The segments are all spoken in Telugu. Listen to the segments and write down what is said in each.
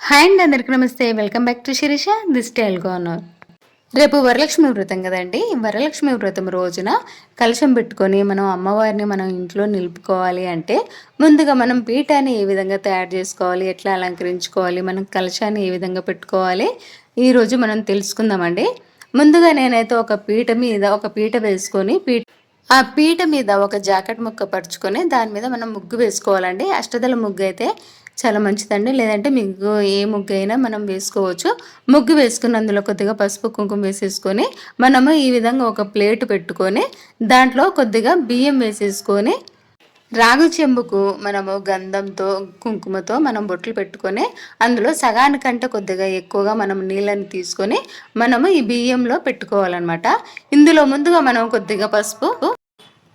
హాయ్ అండి అందరికీ నమస్తే. Welcome back to Sirisha this tile గోనర్ రేపు వరలక్ష్మి వ్రతం కదండి. వరలక్ష్మి వ్రతం రోజున కలశం పెట్టుకొని మనం అమ్మవారిని మనం ఇంట్లో నిలుపుకోవాలి అంటే ముందుగా మనం పీఠాన్ని ఏ విధంగా తయారు చేసుకోవాలి ఎట్లా అలంకరించుకోవాలి మనం కలశాన్ని ఏ విధంగా పెట్టుకోవాలి ఈరోజు మనం తెలుసుకుందామండి. ముందుగా నేనైతే ఒక పీట మీద ఒక పీట వేసుకొని పీట ఆ పీట మీద ఒక జాకెట్ ముక్క పరుచుకొని దాని మీద మనం ముగ్గు వేసుకోవాలండి. అష్టదల ముగ్గు అయితే చాలా మంచిదండి. లేదంటే మీకు ఏ ముగ్గు అయినా మనం వేసుకోవచ్చు. ముగ్గు వేసుకుని అందులో కొద్దిగా పసుపు కుంకుమ వేసేసుకొని మనము ఈ విధంగా ఒక ప్లేట్ పెట్టుకొని దాంట్లో కొద్దిగా బియ్యం వేసేసుకొని రాగు చెంబుకు మనము గంధంతో కుంకుమతో మనం బొట్లు పెట్టుకొని అందులో సగానికంటే కొద్దిగా ఎక్కువగా మనం నీళ్ళని తీసుకొని మనము ఈ బియ్యంలో పెట్టుకోవాలన్నమాట. ఇందులో ముందుగా మనం కొద్దిగా పసుపు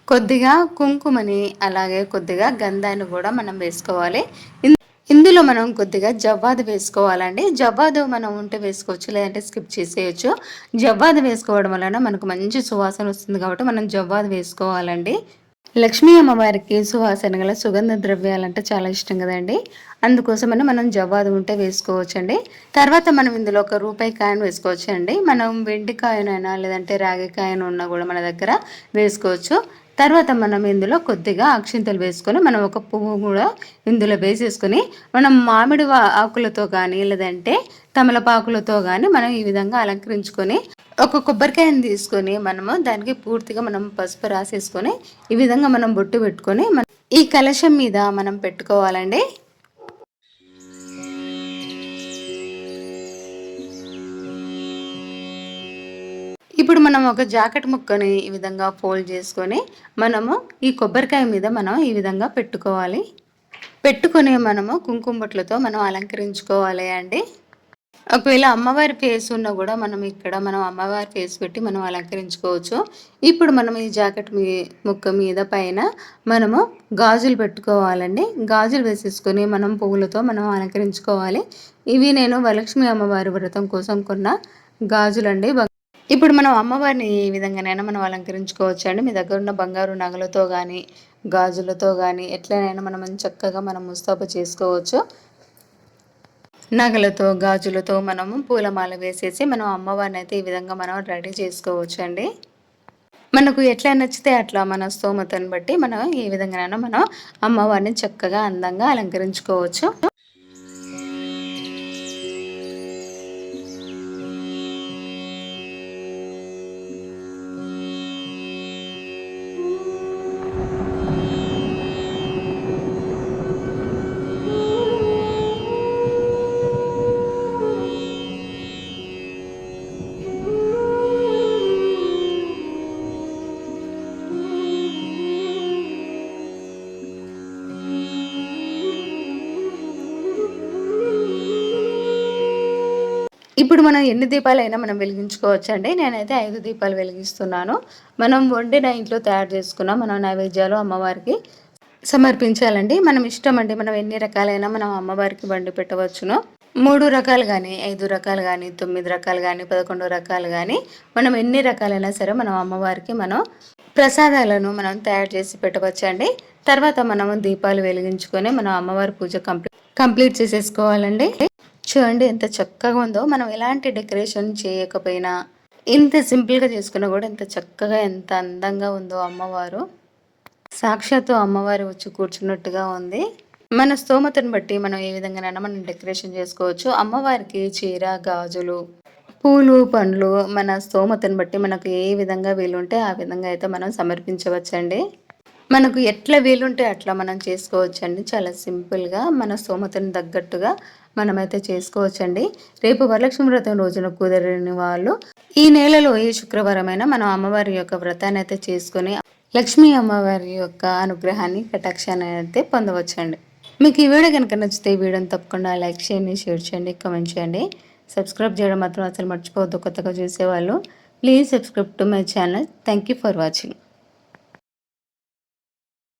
కొద్దిగా కుంకుమని అలాగే కొద్దిగా గంధాన్ని కూడా మనం వేసుకోవాలి. ఇందులో మనం కొద్దిగా జవ్వాదు వేసుకోవాలండి. జవ్వాదు మనం ఉంటే వేసుకోవచ్చు లేదంటే స్కిప్ చేసేయచ్చు. జవ్వాదు వేసుకోవడం వలన మనకు మంచి సువాసన వస్తుంది కాబట్టి మనం జవ్వాదు వేసుకోవాలండి. లక్ష్మీ అమ్మవారికి సువాసన గల సుగంధ ద్రవ్యాలంటే చాలా ఇష్టం కదండి. అందుకోసమని మనం జవ్వాదు ఉంటే వేసుకోవచ్చండి. తర్వాత మనం ఇందులో ఒక రూపాయి కాయను వేసుకోవచ్చు అండి మనం వెండి కాయనైనా లేదంటే రాగి కాయను ఉన్నా కూడా మన దగ్గర వేసుకోవచ్చు. తర్వాత మనం ఇందులో కొద్దిగా అక్షింతలు వేసుకొని మనం ఒక పువ్వు కూడా ఇందులో వేసేసుకొని మనం మామిడి ఆకులతో కానీ లేదంటే తమలపాకులతో కానీ మనం ఈ విధంగా అలంకరించుకొని ఒక కొబ్బరికాయని తీసుకొని మనము దానికి పూర్తిగా మనం పసుపు రాసేసుకొని ఈ విధంగా మనం బొట్టు పెట్టుకొని ఈ కలశం మీద మనం పెట్టుకోవాలండి. ఇప్పుడు మనం ఒక జాకెట్ ముక్కని ఈ విధంగా ఫోల్డ్ చేసుకొని మనము ఈ కొబ్బరికాయ మీద మనం ఈ విధంగా పెట్టుకోవాలి. పెట్టుకొని మనము కుంకుమ బొట్లతో మనం అలంకరించుకోవాలి అండి. ఒకవేళ అమ్మవారి ఫేస్ ఉన్నా కూడా మనం ఇక్కడ మనం అమ్మవారి ఫేస్ పెట్టి మనం అలంకరించుకోవచ్చు. ఇప్పుడు మనం ఈ జాకెట్ మీ ముక్క మీద పైన మనము గాజులు పెట్టుకోవాలండి. గాజులు వేసేసుకొని మనం పువ్వులతో మనం అలంకరించుకోవాలి. ఇవి నేను వరలక్ష్మి అమ్మవారి వ్రతం కోసం కొన్న గాజులండి. ఇప్పుడు మనం అమ్మవారిని ఏ విధంగానైనా మనం అలంకరించుకోవచ్చు అండి మీ దగ్గర ఉన్న బంగారు నగలతో కానీ గాజులతో కానీ ఎట్లనైనా మనం చక్కగా మనం ముస్తాబు చేసుకోవచ్చు. నగలతో గాజులతో మనము పూలమాల వేసేసి మనం అమ్మవారిని అయితే ఈ విధంగా మనం రెడీ చేసుకోవచ్చు అండి మనకు ఎట్లా నచ్చితే అట్లా మన స్తోమతను బట్టి మనం ఏ విధంగానైనా మనం అమ్మవారిని చక్కగా అందంగా అలంకరించుకోవచ్చు. ఇప్పుడు మనం ఎన్ని దీపాలైనా మనం వెలిగించుకోవచ్చు అండి నేనైతే ఐదు దీపాలు వెలిగిస్తున్నాను. మనం వండిన ఇంట్లో తయారు చేసుకున్న మనం నైవేద్యాలు అమ్మవారికి సమర్పించాలండి. మనం ఇష్టం అండి మనం ఎన్ని రకాలైనా మనం అమ్మవారికి వండి పెట్టవచ్చును. మూడు రకాలు కానీ ఐదు రకాలు కానీ తొమ్మిది రకాలు కానీ పదకొండు రకాలు కానీ మనం ఎన్ని రకాలైనా సరే మనం అమ్మవారికి మనం ప్రసాదాలను మనం తయారు చేసి పెట్టవచ్చండి. తర్వాత మనం దీపాలు వెలిగించుకొని మనం అమ్మవారి పూజ కంప్లీట్ కంప్లీట్ చేసేసుకోవాలండి. చూడండి ఎంత చక్కగా ఉందో. మనం ఎలాంటి డెకరేషన్ చేయకపోయినా ఇంత సింపుల్గా చేసుకున్నా కూడా ఎంత చక్కగా ఎంత అందంగా ఉందో అమ్మవారు. సాక్షాత్తు అమ్మవారు వచ్చి కూర్చున్నట్టుగా ఉంది. మన స్తోమతను బట్టి మనం ఏ విధంగానైనా మనం డెకరేషన్ చేసుకోవచ్చు. అమ్మవారికి చీర గాజులు పూలు పండ్లు మన స్తోమతను బట్టి మనకు ఏ విధంగా వీలుంటే ఆ విధంగా అయితే మనం సమర్పించవచ్చండి. మనకు ఎట్లా వీలుంటే అట్లా మనం చేసుకోవచ్చండి. చాలా సింపుల్గా మన స్తోమతను తగ్గట్టుగా మనమైతే చేసుకోవచ్చండి. రేపు వరలక్ష్మి వ్రతం రోజున కుదరని వాళ్ళు ఈ నెలలో ఏ శుక్రవారమైనా మనం అమ్మవారి యొక్క వ్రతాన్ని అయితే చేసుకొని లక్ష్మీ అమ్మవారి యొక్క అనుగ్రహాన్ని కటాక్షాన్ని అయితే పొందవచ్చండి. మీకు ఈ వీడియో కనుక నచ్చితే ఈ వీడియోని తప్పకుండా లైక్ చేయండి షేర్ చేయండి కామెంట్ చేయండి. సబ్స్క్రైబ్ చేయడం మాత్రం అసలు మర్చిపోవద్దు కొత్తగా చూసేవాళ్ళు. Please subscribe to my channel. Thank you for watching.